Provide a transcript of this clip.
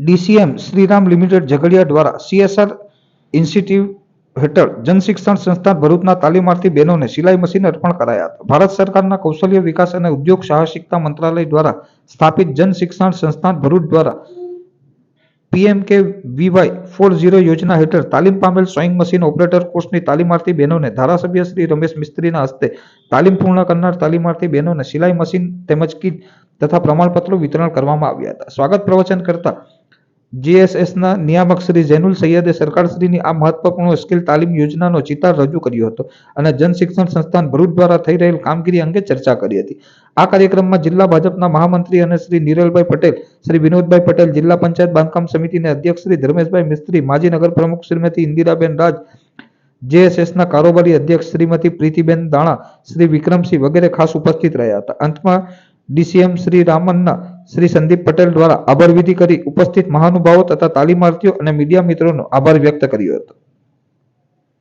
DCM Shriram limited Jhagadia દ્વારા CSR institute હેઠળ જનશિક્ષણ સંસ્થાન ભરૂચના તાલીમાર્થી બહેનોને સિલાઈ મશીન અર્પણ કરાયા હતા. ભારત સરકારના કૌશલ્ય વિકાસ અને ઉદ્યોગ સાહસિકતા મંત્રાલય દ્વારા સ્થાપિત જનશિક્ષણ સંસ્થાન ભરૂચ દ્વારા પીએમકે વીવાય ફોર ઝીરો યોજના હેઠળ તાલીમ પામેલ સોઈંગ મશીન ઓપરેટર કોર્સની તાલીમાર્થી બહેનોને ધારાસભ્ય શ્રી રમેશ મિસ્ત્રીના હસ્તે તાલીમ પૂર્ણ કરનાર તાલીમાર્થી બહેનોને સિલાઈ મશીન તેમજ કીટ તથા પ્રમાણપત્રો વિતરણ કરવામાં આવ્યા હતા. સ્વાગત પ્રવચન કરતા જીએસએસના નિયામક શ્રી જૈનુલ સૈયદે સરકારશ્રીની આ મહત્વપૂર્ણ સ્કિલ તાલીમ યોજનાનો ચિતાર રજૂ કર્યો હતો અને જન શિક્ષણ સંસ્થાન ભરૂચ દ્વારા થઈ રહેલ કામગીરી અંગે ચર્ચા કરી હતી. આ કાર્યક્રમમાં જિલ્લા ભાજપના મહામંત્રી અને શ્રી નિરલભાઈ પટેલ, શ્રી વિનોદભાઈ પટેલ, જિલ્લા પંચાયત બાંધકામ સમિતિના અધ્યક્ષ શ્રી ધર્મેશભાઈ મિસ્ત્રી, માજી નગર પ્રમુખ શ્રીમતી ઇન્દિરાબેન રાજ, જેએસએસના કારોબારી અધ્યક્ષ શ્રીમતી પ્રીતિબેન દાણા, શ્રી વિક્રમસિંહ વગેરે ખાસ ઉપસ્થિત રહ્યા હતા. અંતમાં ડીસીએમ શ્રી રામન્ના શ્રી સંદીપ પટેલ દ્વારા આભાર વિધિ કરી ઉપસ્થિત મહાનુભાવો તથા તાલીમાર્થીઓ અને મીડિયા મિત્રોનો આભાર વ્યક્ત કર્યો હતો.